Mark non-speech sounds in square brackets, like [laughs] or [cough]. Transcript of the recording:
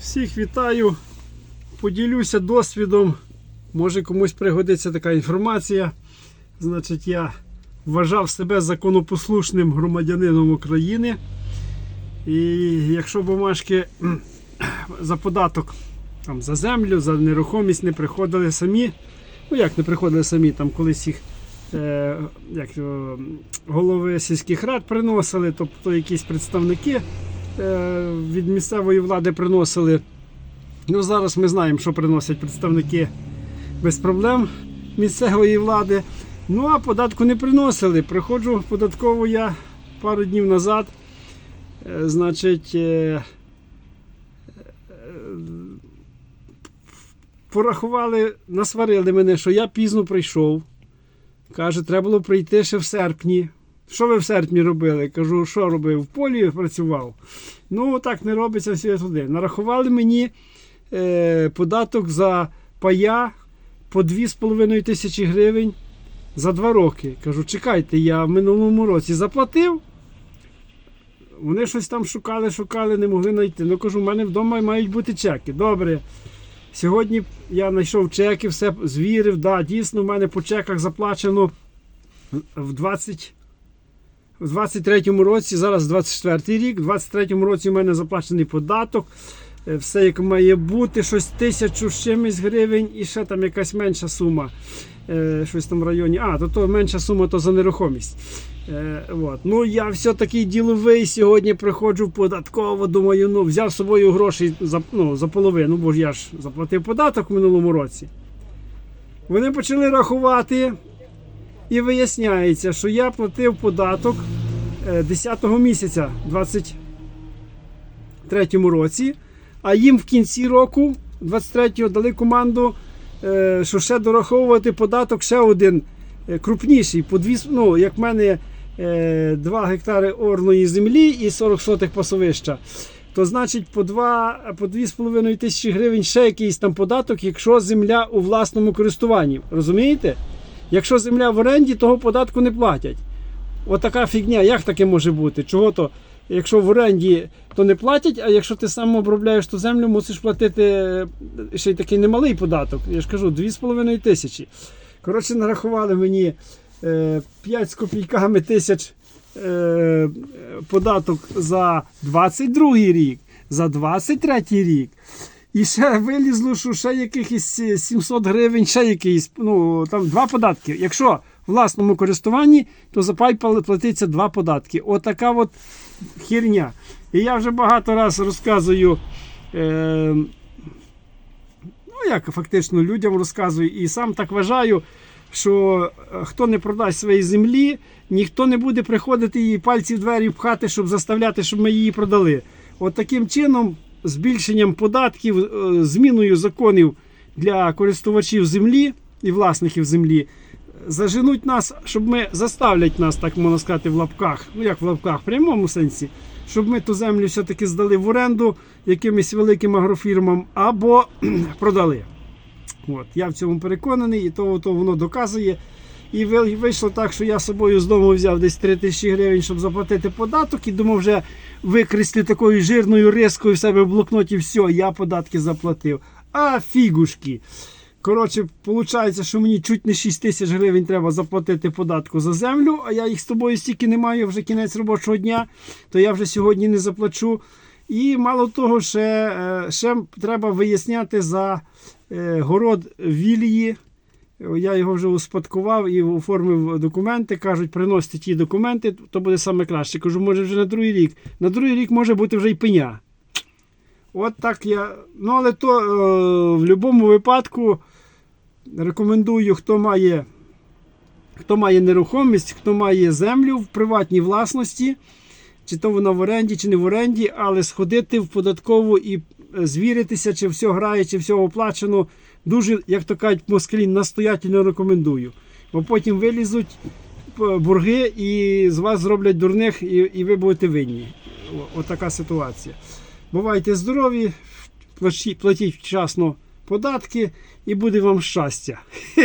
Всіх вітаю. Поділюся досвідом. Може комусь пригодиться така інформація. Значить, я вважав себе законопослушним громадянином України. І якщо бумажки [clears throat] за податок там, за землю, за нерухомість не приходили самі. Ну як не приходили самі, там колись їх е, як, голови сільських рад приносили, тобто якісь представники від місцевої влади приносили. Ну, зараз ми знаємо, що приносять представники без проблем місцевої влади. Ну а податку не приносили. Приходжу податкову я пару днів назад. Е, Значить, е, е, порахували, насварили мене, що я пізно прийшов. Каже, треба було прийти ще в серпні. Що ви в серпні робили? Кажу, що робив? В полі працював. Ну, так не робиться все туди. Нарахували мені е, податок за пая по 2,5 тисячі гривень за два роки. Кажу, чекайте, я в минулому році заплатив. Вони щось там шукали, шукали, не могли знайти. Ну кажу, в мене вдома мають бути чеки. Добре. Сьогодні я знайшов чеки, все звірив. Да, дійсно, в мене по чеках заплачено в 20. В 23-му році, зараз 24-й рік, в 23-му році у мене заплачений податок. Е, Все як має бути, щось тисячу з чимось гривень і ще там якась менша сума. Е, Щось там в районі. А, то, то менша сума то за нерухомість. Е, от. Ну я все-таки діловий сьогодні приходжу податково, думаю, ну взяв з собою гроші за, ну, за половину, бо ж я ж заплатив податок в минулому році. Вони почали рахувати, і виясняється, що я платив податок е, 10-го місяця 23-му році, а їм в кінці року, 23-го, дали команду, е, що ще дораховувати податок ще один е, крупніший. По дві, ну, як в мене е, 2 гектари орної землі і 40 сотих пасовища. То значить по 2, по 2,5 тисячі гривень ще якийсь там податок, якщо земля у власному користуванні. Розумієте? Якщо земля в оренді, того податку не платять. Отака фігня, як таке може бути? Чого то, якщо в оренді, то не платять, а якщо ти сам обробляєш ту землю, мусиш платити е, ще й такий немалий податок. Я ж кажу, 2,5 тисячі. Коротше, нарахували мені е, 5 з копійками тисяч е, податок за 22 рік, за 23 рік. І ще вилізло, що ще якихось е, 700 гривень, ще якийсь, ну там два податки. Якщо в власному користуванні, то за пайпал платиться два податки. Отака от херня. І я вже багато раз розказую. Е, ну як фактично людям розказую, і сам так вважаю, що е, хто не продасть своєї землі, ніхто не буде приходити її пальці в двері пхати, щоб заставляти, щоб ми її продали. От таким чином, збільшенням податків, е, зміною законів для користувачів землі і власників землі. Заженуть нас, щоб ми заставлять нас, так можна сказати, в лапках, ну як в лапках, в прямому сенсі, щоб ми ту землю все-таки здали в оренду якимось великим агрофірмам або [clears throat] продали. От, я в цьому переконаний, і то, то воно доказує. І вийшло так, що я з собою з дому взяв десь 3 тисячі гривень, щоб заплатити податок, і думав вже викреслити такою жирною рискою в себе в блокноті, все, я податки заплатив. А фігушки. Коротше, виходить, що мені чуть не 6 тисяч гривень треба заплатити податку за землю, а я їх з тобою стільки не маю, вже кінець робочого дня, то я вже сьогодні не заплачу. І мало того, ще, е, ще треба виясняти за е, город Вілії. Я його вже успадкував і оформив документи. Кажуть, приносите ті документи, то буде саме краще. Кажу, може вже на другий рік. На другий рік може бути вже й пеня. От так я. Ну, але то е, в будь-якому випадку рекомендую, хто має, хто має нерухомість, хто має землю в приватній власності, чи то вона в оренді, чи не в оренді, але сходити в податкову і е, звіритися, чи все грає, чи все оплачено. Дуже, як то кажуть, москалі, настоятельно рекомендую. Бо потім вилізуть бурги і з вас зроблять дурних, і, і ви будете винні. Отака Отака ситуація. Бувайте здорові, платіть вчасно податки і буде вам щастя. [laughs]